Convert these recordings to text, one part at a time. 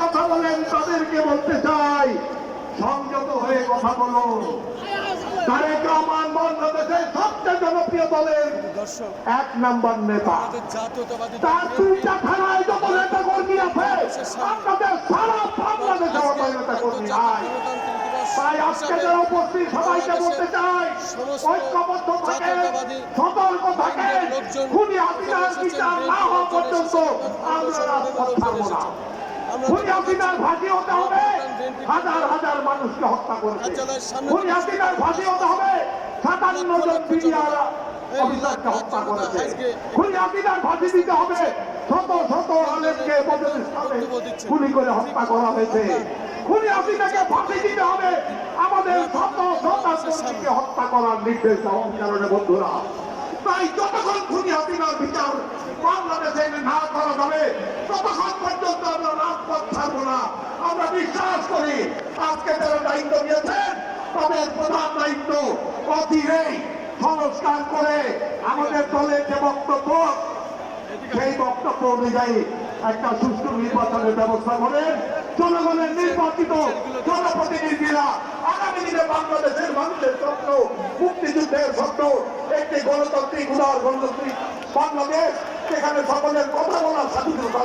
কথা বলেন তাদেরকে বলতে চাই। সংযত হয়ে কথা বলুন তারেক রহমান বাংলাদেশের সবচেয়ে জনপ্রিয় দলের এক নাম্বার নেতা। তার দুইটা থানায় যত নেতা কর্মী আছে আপনাদের সারা বাংলাদেশে অত নেতা কর্মী নাই। তাই আজকে যারা উপস্থিত সবাইকে বলতে চাই ঐক্যবদ্ধ থাকেন থাকেন খুনি হাসিনার বিচার না হওয়া পর্যন্ত আমরা রাজপথ ছাড়বো না। খুনি হাসিনার ফাঁসি হতে হবে। হাজার হাজার মানুষকে হত্যা করেছে। খুনি হাসিনার ফাঁসি হতে হবে। সাতান্ন জন বিডিআর অফিসারকে হত্যা করেছে। খুনি হাসিনার ফাঁসি দিতে হবে। শত শত আলেমকে বদলের সাথে গুলি করে হত্যা করা হয়েছে। খুনি হাসিনাকে ফাঁসি দিতে হবে। আমাদের শত শত কর্মীকে হত্যা করার নির্দেশ কারণে বন্ধুরা। তাই যতক্ষণ বাংলাদেশে না করা আমরা বিশ্বাস করি দায়িত্ব নিয়েছেন একটা সুষ্ঠু নির্বাচনের ব্যবস্থা করেন। জনগণের নির্বাচিত জনপ্রতিনিধিরা আগামী দিনে বাংলাদেশের মানুষের স্বপ্ন, মুক্তিযুদ্ধের স্বপ্ন, একটি গণতান্ত্রিক উদার গণতান্ত্রিক বাংলাদেশ সেখানে সকলের কথা বলার স্বাধীনতা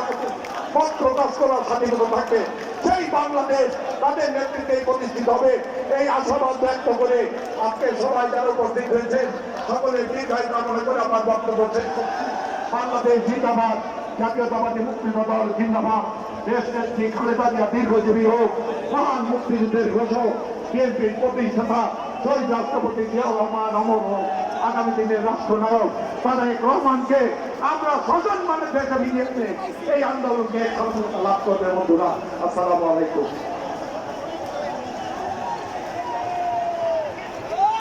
মত প্রকাশ করার স্বাধীনতা থাকবে। সেই বাংলাদেশ তাদের নেতৃত্বে প্রতিষ্ঠিত হবে। এই আশাবাদ ব্যক্ত করে আজকে সবাই যারা উপস্থিত হয়েছেন, সকলের দীর্ঘায়ু কামনা করে আমার বক্তব্য শেষ। বাংলাদেশ জিন্দাবাদ, জাতীয়তাবাদী মুক্তিযুদ্ধ দল জিন্দাবাদ। দেশ নেত্রী খালেদা জিয়া দীর্ঘজীবী হোক, মহান মুক্তিযুদ্ধের ঘোষক, বিএনপির প্রতিষ্ঠাতা, শহীদ রাষ্ট্রপতি জিয়াউর রহমান অমর হোক। আগামী দিনের রাষ্ট্রনায়ক তারেক রহমানকে আমরা সজন মানে দেশে বিজেপি এই আন্দোলনকে সফলতা লাভ করবে বন্ধুরা। আসসালামু আলাইকুম।